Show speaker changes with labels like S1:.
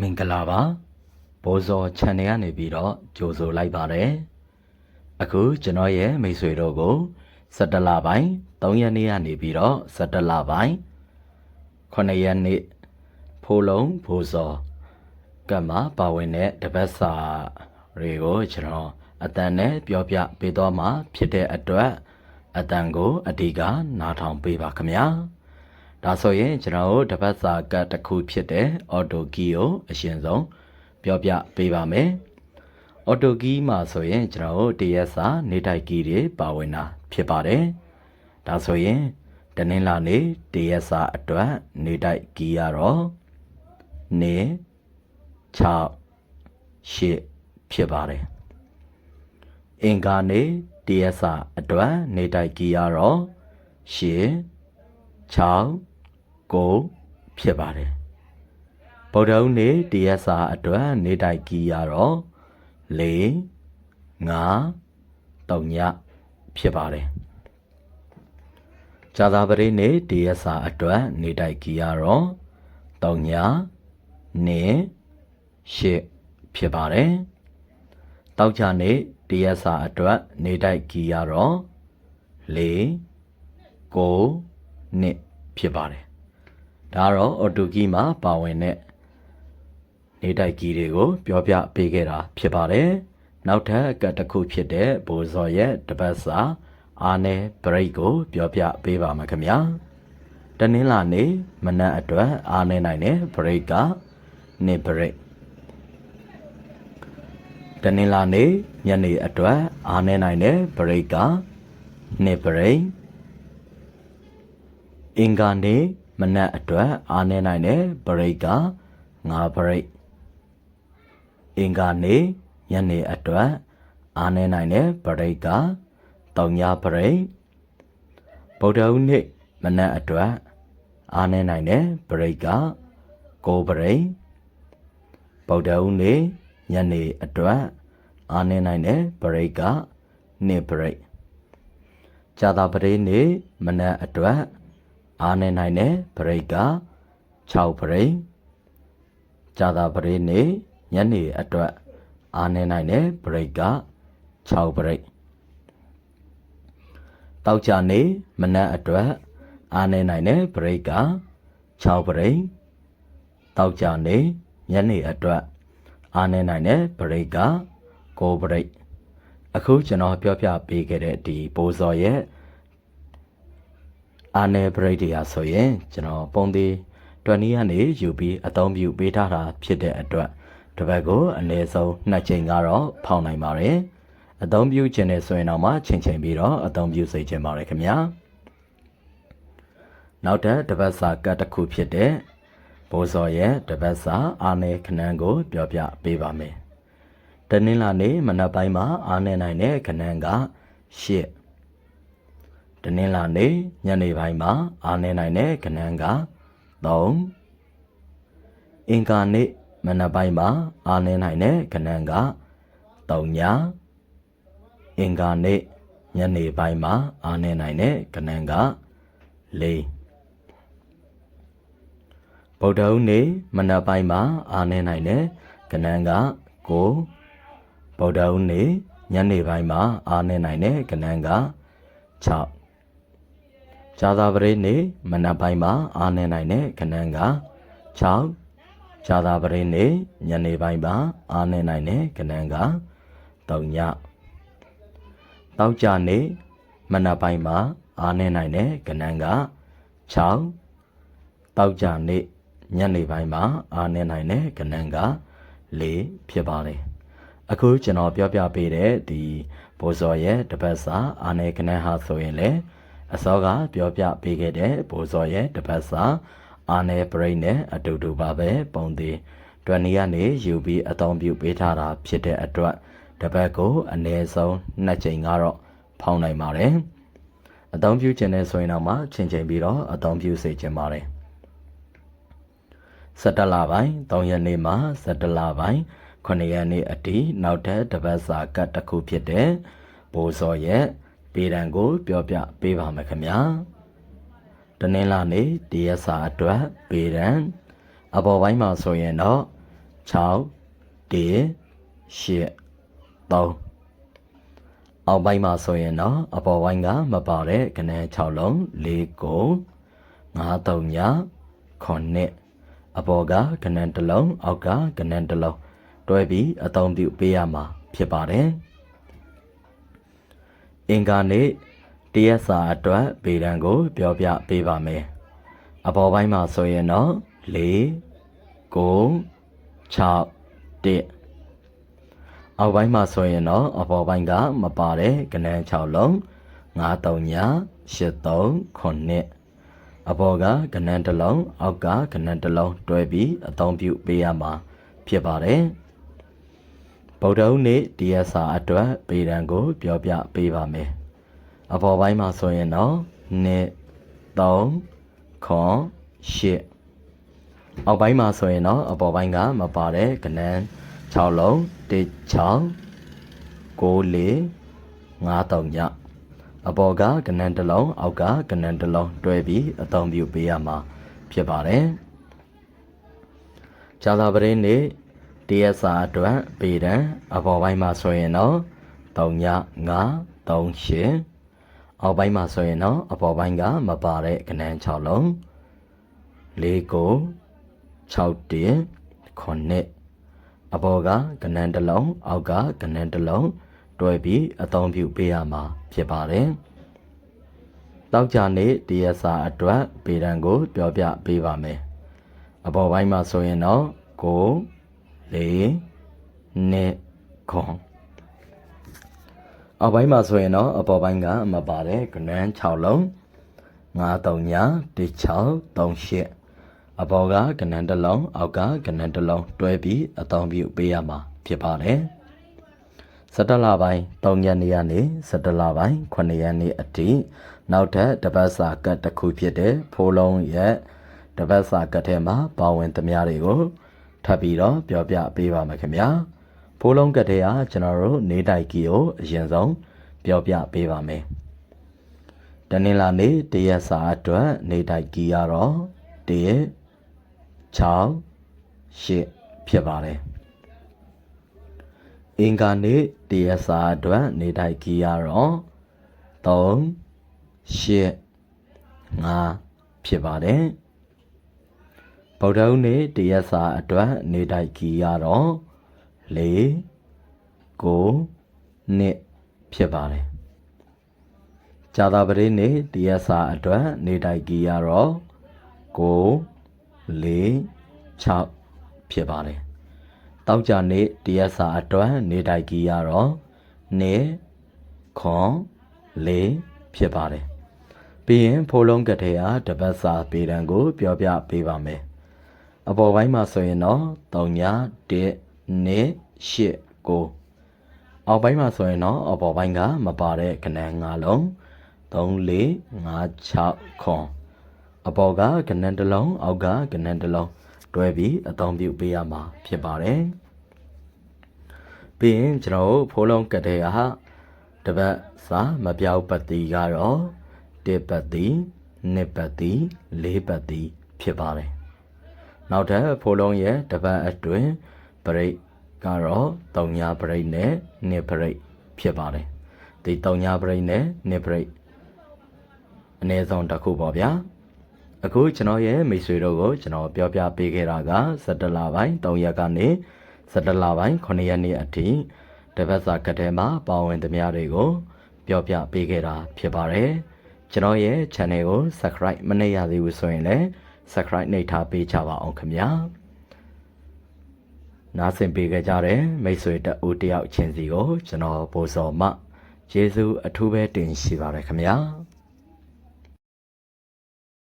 S1: မင်္ဂလာပါဘိုးစော channel ကနေပြီးတော့ကြိုဆိုလိုက်ပါတယ်အခုကျွန်တော်ရဲ့မိတ်ဆွေတို့ကို17လပိုင်း3ရက်နေ့ကနေပြီးတော့17လပိုင်း9ရက်နေ့ဖိုးလုံးဘိုးစောကမ္မပါဝင်တဲ့တပတ်စာတွေကိုကျွန်တော်အတန်နဲ့ပြောပြပေးတော့မှာဖြစ်တဲ့အတွက်အတန်ကိုအဓိကနားထောင်ပေးပါခင်ဗျာ ဒါဆိုရင်ကျွန်တော်တို့တပတ်စာကတ်တစ်ခုဖြစ်တဲ့ auto key ကိုအရှင်ဆုံးပြောပြပေးပါမယ်။ auto key မှာဆိုရင်ကျွန်တော်တို့တရက်စာနေတိုက် key တွေပါဝင်တာဖြစ်ပါတယ်။ဒါဆိုရင်တနင်္လာနေ့တရက်စာအတွက်နေတိုက် key ရတော့နေ6 8ဖြစ်ပါတယ်။အင်္ဂါနေ့တရက်စာအတွက်နေတိုက် key ရတော့8 6 ကိုဖြစ်ပါတယ်ဗုဒ္ဓဦးနေ့တရက်စာအတွက်နေတိုက်ကီရတော့၄၅တုံညဖြစ်ပါတယ်ဇာတာပရိနေ့တရက်စာအတွက်နေတိုက်ကီရတော့တုံညနေရှစ်ဖြစ်ပါတယ်တောက်ချနေ့တရက်စာအတွက်နေတိုက်ကီရတော့၄ကိုနှစ်ဖြစ်ပါတယ်။ ဒါကတော့အော်တိုကီမှာပါဝင်တဲ့နေတိုက်ကီတွေကိုပြောပြပေးခဲ့တာဖြစ်ပါတယ်။နောက်ထပ်အကတ်တစ်ခုဖြစ်တဲ့ဘိုးစော်ရဲ့တပတ်စာအာနယ်ဘရိတ်ကိုပြောပြပေးပါမယ်ခင်ဗျာ။တနင်္လာနေ့မနက်အတွက်အာနယ်နိုင်တဲ့ဘရိတ်ကနေဘရိတ်တနင်္လာနေ့ညနေအတွက်အာနယ်နိုင်တဲ့ဘရိတ်ကနေဘရိတ်အင်္ဂါနေ့ မနက်အတွက်အားနေနိုင်တဲ့ဘရိတ်က9ဘရိတ်အင်္ဂါနေ့ညနေအတွက်အားနေနိုင်တဲ့ဘရိတ်က3ညဘရိတ်ဗုဒ္ဓဟူးနေ့မနက်အတွက်အားနေနိုင်တဲ့ဘရိတ်က9ဘရိတ်ဗုဒ္ဓဟူးနေ့ညနေအတွက်အားနေနိုင်တဲ့ဘရိတ်က2ဘရိတ်ဇာတာပတိနေ့မနက်အတွက် အားနေနိုင်တဲ့ပရိတ်က6ပရိတ်ဇာတာပရိတ်နေ့ညနေအတွက်အားနေနိုင်တဲ့ပရိတ်က6ပရိတ်တောက်ကြနေ့မနက်အတွက်အားနေနိုင်တဲ့ပရိတ်က6ပရိတ်တောက်ကြနေ့ညနေအတွက်အားနေနိုင်တဲ့ပရိတ်က9ပရိတ်အခုကျွန်တော်ပြောပြပေးခဲ့တဲ့ဒီပိုးစော်ရဲ့ အာနယ်ဘရိတ်တွေဟာဆိုရင်ကျွန်တော်ပုံသေး20ကနေယူပြီးအသုံးပြုပေးထားတာဖြစ်တဲ့အတွက်တစ်ပတ်ကိုအနည်းဆုံး2ချိန်ကတော့ဖောက်နိုင်ပါတယ်အသုံးပြုခြင်းနဲ့ဆိုရင်တော့မှချိန်ချိန်ပြီးတော့အသုံးပြုစေခြင်းပါတယ်ခင်ဗျာနောက်တဲ့တစ်ပတ်စာကတ်တစ်ခုဖြစ်တဲ့ဘိုးစော်ရဲ့တစ်ပတ်စာအာနယ်ခဏန်းကို ပြောပြပေးပါမယ်တနင်္လာနေ့မနက်ပိုင်းမှာအာနယ်နိုင်တဲ့ခဏန်းက8 တနင်္လာနေ့ညနေပိုင်းမှာအားနေနိုင်တဲ့ကဏ္ဍက3အင်္ဂါနေ့မနက်ပိုင်းမှာအားနေနိုင်တဲ့ကဏ္ဍက3ညအင်္ဂါနေ့ညနေပိုင်းမှာအားနေနိုင်တဲ့ကဏ္ဍက4ဗုဒ္ဓဦးနေ့မနက်ပိုင်းမှာအားနေနိုင်တဲ့ကဏ္ဍက9ဗုဒ္ဓဦးနေ့ညနေပိုင်းမှာအားနေနိုင်တဲ့ကဏ္ဍက6 ဇာတာပရိနေ့မနက်ပိုင်းမှာအားနေနိုင်တဲ့ခဏန်းက6ဇာတာပရိနေ့ညနေပိုင်းမှာအားနေနိုင်တဲ့ခဏန်းက3ညတောက်ကြနေ့မနက်ပိုင်းမှာအားနေနိုင်တဲ့ခဏန်းက6တောက်ကြနေ့ညနေပိုင်းမှာအားနေနိုင်တဲ့ခဏန်းက4ဖြစ်ပါလေအခုကျွန်တော်ပြောပြပေးတဲ့ဒီဘိုးစော်ရဲ့တပတ်စာအာနေခဏန်းဟာဆိုရင်လည်း အစောကပြောပြပေးခဲ့တဲ့ဘိုးစော်ရဲ့တပတ်စာအာနယ်ပရိတ်နဲ့အတူတူပါပဲပုံသေးတွန်နီကနေယူပြီးအသုံးပြုပေးထားတာဖြစ်တဲ့အတွက်တပတ်ကိုအနည်းဆုံးနှစ်ချိန်ကတော့ဖောင်းနိုင်ပါတယ်အသုံးပြုခြင်းနဲ့ဆိုရင်တော့မှချိန်ချိန်ပြီးတော့အသုံးပြုစေခြင်းပါတယ်17လပိုင်း3ရက်နေ့မှာ17လပိုင်း9ရက်နေ့အထိနောက်ထပ်တပတ်စာကတ်တစ်ခုဖြစ်တဲ့ဘိုးစော်ရဲ့ ပေတံကို ပြောပြပေးပါမယ်ခင်ဗျာတနင်္လာနေ့တရက်စာအတွက်ပေတံအပေါ်ပိုင်းမှာဆိုရင်တော့6 1 8 3အောက်ပိုင်းမှာဆိုရင်တော့အပေါ်ပိုင်းကမပါတဲ့ကနန်း6လုံး4ကို9 3ည9အပေါ်ကကနန်းတစ်လုံးအောက်ကကနန်းတစ်လုံးတွဲပြီးအသုံးပြုပေးရမှာဖြစ်ပါတယ် အင်္ဂါနေ့တရက်စာအတွက်ဗေဒံကို ပြောပြပေးပါမယ်အပေါ်ပိုင်းမှာဆိုရင်တော့4 9 6 1အောက်ပိုင်းမှာဆိုရင်တော့အပေါ်ပိုင်းကမပါတဲ့ကနန်း6လုံး9 3ည8 3 9အပေါ်ကကနန်းတစ်လုံးအောက်ကကနန်းတစ်လုံးတွဲပြီးအသုံးပြုပေးရမှာဖြစ်ပါတယ် ဗုဒ္ဓဦးနေ့တရားစာအတွက်ဗေဒံကို ပြောပြပေးပါမယ်အပေါ်ပိုင်းမှာဆိုရင်တော့2 3ခွန်8အောက်ပိုင်းမှာဆိုရင်တော့အပေါ်ပိုင်းကမပါတဲ့ကနန်း6လုံး1 6 9 4 5 3ညအပေါ်ကကနန်းတစ်လုံးအောက်ကကနန်းတစ်လုံးတွဲပြီးအသုံးပြုပေးရမှာဖြစ်ပါတယ်။ကြာသာပရင်းနေ့ တရက်စာအတွက်ပေတံအပေါ်ပိုင်းမှာဆိုရင်တော့3ည9 3 8အောက်ပိုင်းမှာဆိုရင်တော့အပေါ်ပိုင်းကမပါတဲ့ကဏန်း6လုံး၄9 6 1 9အပေါ်ကကဏန်းတစ်လုံးအောက်ကကဏန်းတစ်လုံးတွဲပြီးအသုံးပြုပေးရမှာဖြစ်ပါတယ်တောက်ကြနေ့တရက်စာအတွက်ပေတံကို ပြောပြပေးပါမယ်အပေါ်ပိုင်းမှာဆိုရင်တော့9 လေးနှစ်ခွန်အောက်ပိုင်းမှာဆိုရင်တော့အပေါ်ပိုင်းကမပါတယ်ကနန်း6လုံး939 1638အပေါ်ကကနန်းတစ်လုံးအောက်ကကနန်းတစ်လုံးတွဲပြီးအသုံးပြုပေးရမှာဖြစ်ပါတယ်17လပိုင်း3ရက်နေ့ကနေ17လပိုင်း9ရက်နေ့အထိနောက်ထပ်တပတ်စာကတ်တစ်ခုဖြစ်တဲ့ဖိုးလုံးရဲ့တပတ်စာကတ်ထဲမှာပါဝင်သမျှတွေကို ပ်ပြီးတော့ပြောပြပေးပါမယ်ခင်ဗျာ။ဖိုးလုံးကတ်ထဲကကျွန်တော်တို့နေတိုက်ကီကိုအရင်ဆုံးပြောပြပေးပါမယ်။တနင်္လာနေ့တရက်စာအတွက်နေတိုက်ကီကတော့တရက်6 8ဖြစ်ပါတယ်အင်္ဂါနေ့တရက်စာအတွက်နေတိုက်ကီကတော့3 8 5ဖြစ်ပါတယ် ဗုဒ္ဓဦးနေ့တရက်စာအတွက်နေတိုက်ကီကတော့4 9နှစ်ဖြစ်ပါတယ်ကြာသပတေးနေ့တရက်စာအတွက်နေတိုက်ကီကတော့9 4 6ဖြစ်ပါတယ်။တောက်ကြနေ့တရက်စာအတွက်နေတိုက်ကီကတော့နေခွန်၄ဖြစ်ပါတယ်။ပြီးရင်ဖိုးလုံးကတဲ့အားတပတ်စာပေတံကို ပြောပြပေးပါမယ်။ အပေါ်ပိုင်းမှာဆိုရင်တော့3ည1နေ8ကိုအောက်ပိုင်းမှာဆိုရင်တော့အပေါ်ပိုင်းကမပါတဲ့ကဏ္ဍ၅လုံး3 4 5 6ခွန်အပေါ်ကကနန်းတစ်လုံးအောက်ကကနန်းတစ်လုံးတွဲပြီးအသုံးပြုပေးရမှာဖြစ်ပါတယ်ပြီးရင်ကျွန်တော်ဖိုးလုံးကတဲ့ဟာတပတ်စာမပြောက်ပတ်တီကတော့တစ်ပတ်တီနှစ်ပတ်တီလေးပတ်တီဖြစ်ပါတယ် နောက်ထပ်ဖိုးလုံးရဲ့တပတ်အတွင်းပရိတ်ကတော့တုံညာပရိတ်နဲ့နှစ်ပရိတ်ဖြစ်ပါတယ်ဒီတုံညာပရိတ်နဲ့နှစ်ပရိတ်အနည်းဆုံးတစ်ခုပေါ့ဗျာအခုကျွန်တော်ရဲ့မိတ်ဆွေတို့ကိုကျွန်တော်ပြောပြပေးခဲ့တာက17လပိုင်း3ရက်ကနေ17လပိုင်း9ရက်နေ့အထိတပတ်စာကတ်ထဲမှာပါဝင်သမျှတွေကို ပြောပြပေးခဲ့တာဖြစ်ပါတယ်ကျွန်တော်ရဲ့ channel ကို subscribe မနှိပ်ရသေးဘူးဆိုရင်လည်း subscribe နှိပ်ထားပေးကြပါအောင်ခင်ဗျာနားဆင်ပေးကြကြတဲ့မိတ်ဆွေတဦးတယောက်ချင်းစီကိုကျွန်တော်ပို့စော်မှကျေးဇူးအထူးပဲတင်ရှိပါရခင်ဗျာ